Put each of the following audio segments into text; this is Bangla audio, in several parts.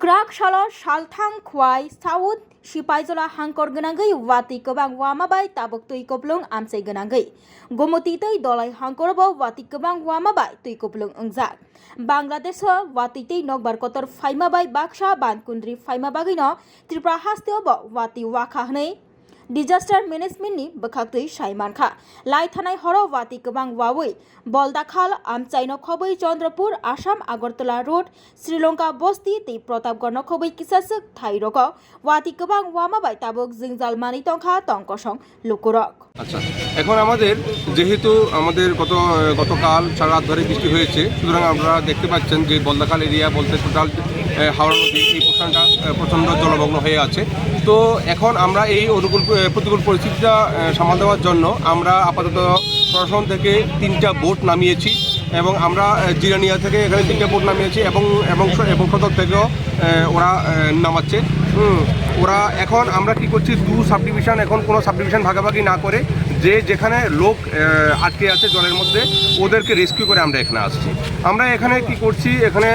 ક્રાકશાળા શાલથાંગ ખ્વાઈ સાઉથ સિપાઈજોલા હાંકોર ગના ગઈ વાતી કબાંગ વામાબાઈ તાબક તુઈ કોપલોંગ આમસે ગના ગઈ ગોમતી તઈ દોલાઈ હાંકોર બો વાતી કબાંગ વામાબાઈ તુઈ કોપલોંગ અંગજા બાંગ્લાદેશ વાતી તઈ નોગબાર કોતર ફાઈમાબાઈ બાક્ષા બાનકુંદ્રી ફાઈમાબાગીનો ત્રિપુરા હાસ્તે બો વાતી વાખા હને ডিজাস্টার ম্যানেজমেন্টনি બખાકરી সাইমান খা লাই থানাই হর ওয়াতি কবাং ওয়াওই বলদাখাল আমচাইন খবই চন্দ্রপুর আসাম আগরতলা রোড শ্রীলঙ্কা বস্তি তে প্রতাপগড় খবই কিসাসক থাই রক ওয়াতি কবাং ওয়ামাবাই তাবক জিংজাল মানি তংখা তংকসং লোকরক আচ্ছা এখন আমাদের যেহেতু আমাদের গত, গতকাল সারা রাত ধরে বৃষ্টি হয়েছে, সুতরাং আমরা দেখতে পাচ্ছেন যে বলদাখাল এরিয়া বলতে টোটাল হাওড়া নদী এই পোর্শনটা প্রচণ্ড জলমগ্ন হয়ে আছে। তো এখন আমরা এই অনুকূল প্রতিকূল পরিস্থিতিটা সামাল দেওয়ার জন্য আমরা আপাতত প্রশাসন থেকে তিনটা বোট নামিয়েছি এবং আমরা জিরানিয়া থেকে এখানে তিনটা বোট নামিয়েছি এবং এবং এবং সদর থেকেও ওরা নামাচ্ছে। ওরা এখন আমরা কি করছি, দু সাব ডিভিশন এখন কোনো সাবডিভিশন ভাগাভাগি না করে যে যেখানে লোক আটকে আছে জলের মধ্যে, ওদেরকে রেস্কিউ করে আমরা এখানে আসছি। আমরা এখানে কি করছি? এখানে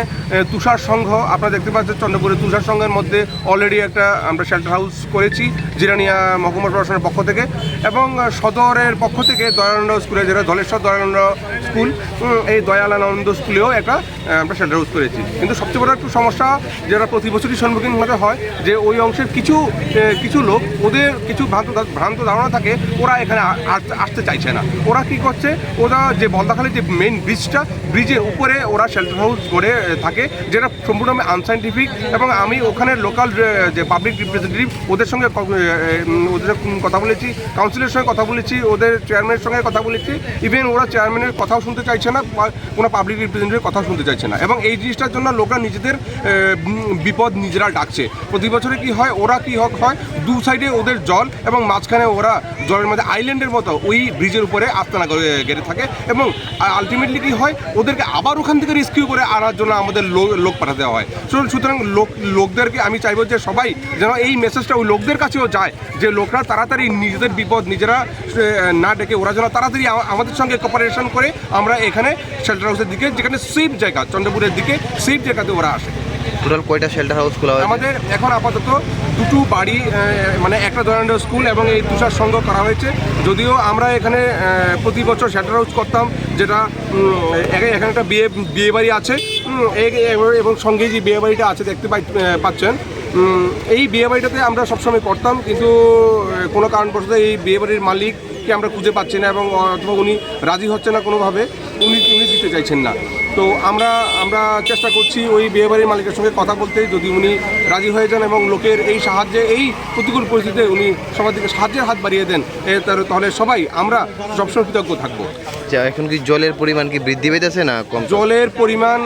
তুষার সংঘ, আপনারা দেখতে পাচ্ছেন চন্দ্রপুরে তুষার সংঘের মধ্যে অলরেডি একটা আমরা শেল্টার হাউস করেছি, জিরানিয়া মহকুমা প্রশাসনের পক্ষ থেকে এবং সদরের পক্ষ থেকে দয়ানন্দ স্কুলে যেটা ধলেশ্বর দয়ানন্দ স্কুল এই দয়ালানন্দ স্কুলেও একটা আমরা শেল্টার হাউস করেছি। কিন্তু সবচেয়ে বড় একটু সমস্যা যেটা প্রতি বছরই সম্মুখীন হতে হয়, যে ওই অংশের কিছু কিছু লোক, ওদের কিছু ভ্রান্ত ভ্রান্ত ধারণা থাকে, ওরা এখানে আসতে চাইছে না। ওরা কি করছে? ওরা যে বলদাখালী যে মেইন ব্রিজটা ব্রিজের উপরে ওরা শেল্টার হাউস গড়ে থাকে, যেটা সম্পূর্ণ আনসাইন্টিফিক এবং আমি ওখানে লোকাল যে পাবলিক রিপ্রেজেন্টেটিভ ওদের সঙ্গে ওদের কথা বলেছি কাউন্সিলের সঙ্গে কথা বলেছি, ওদের চেয়ারম্যানের সঙ্গে কথা বলেছি ইভেন ওরা চেয়ারম্যানের কথাও শুনতে চাইছে না কোনো পাবলিক রিপ্রেজেন্টেটিভের কথাও শুনতে চাইছে না। এবং এই জিনিসটার জন্য লোকরা নিজেদের বিপদ নিজেরা ডাকছে। প্রতি বছরে কি হয়? ওরা কি হক হয়? দু সাইডে ওদের জল এবং মাঝখানে ওরা জলের মধ্যে আইল্যান্ডের মতো ওই ব্রিজের উপরে আস্তানা গেড়ে থাকে এবং আলটিমেটলি কি হয়? ওদেরকে আবার ওখান থেকে রেস্কিউ করে আনার জন্য আমাদের লোক লোক পাঠাতে হয়। সুতরাং লোক, লোকদেরকে আমি চাইব যে সবাই যেন এই মেসেজটা ওই লোকদের কাছেও যায় যে লোকরা তাড়াতাড়ি নিজেদের বিপদ নিজেরা না ডেকে ওরা যেন তাড়াতাড়ি আমাদের সঙ্গে কপারেশন করে আমরা এখানে শেল্টার হাউসের দিকে, যেখানে সেফ জায়গা, চন্দ্রপুরের দিকে সেফ জায়গাতে ওরা আসে। টোটাল কয়টা শেল্টার হাউস খোলা হয়েছে? আমাদের এখন আপাতত দুটো বাড়ি মানে একটা দয়ানন্দ স্কুল এবং এই তুষার সংঘ করা হয়েছে। যদিও আমরা এখানে প্রতি বছর শেল্টার হাউস করতাম, যেটা এখানে একটা বিয়ে বিয়ে বাড়ি আছে। এবং সঙ্গে যে বিয়ে বাড়িটা আছে দেখতে পাচ্ছেন। এই বিয়ে বাড়িটাতে আমরা সবসময় করতাম, কিন্তু কোনো কারণবশত এই বিয়ে বাড়ির মালিককে আমরা খুঁজে পাচ্ছি না এবং অথবা উনি রাজি হচ্ছে না কোনোভাবে, উনি উনি দিতে চাইছেন না। তো আমরা আমরা চেষ্টা করছি ওই বিয়েবাড়ির মালিকের সঙ্গে কথা বলতে যদি উনি রাজি হয়ে যান এবং লোকের এই সাহায্যে এই প্রতিকূল পরিস্থিতিতে উনি সবার দিকে সাহায্যের হাত বাড়িয়ে দেন তাহলে সবাই আমরা সবসময় কৃতজ্ঞ থাকব। আচ্ছা, এখন কি জলের পরিমাণ কি বৃদ্ধি পেতেছে না কম? জলের পরিমাণ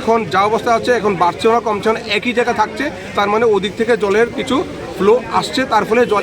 এখন যা অবস্থা আছে এখন বাড়ছেও না কমছে না একই জায়গা থাকছে তার মানে ওদিক থেকে জলের কিছু ফ্লো আসছে তার ফলে জল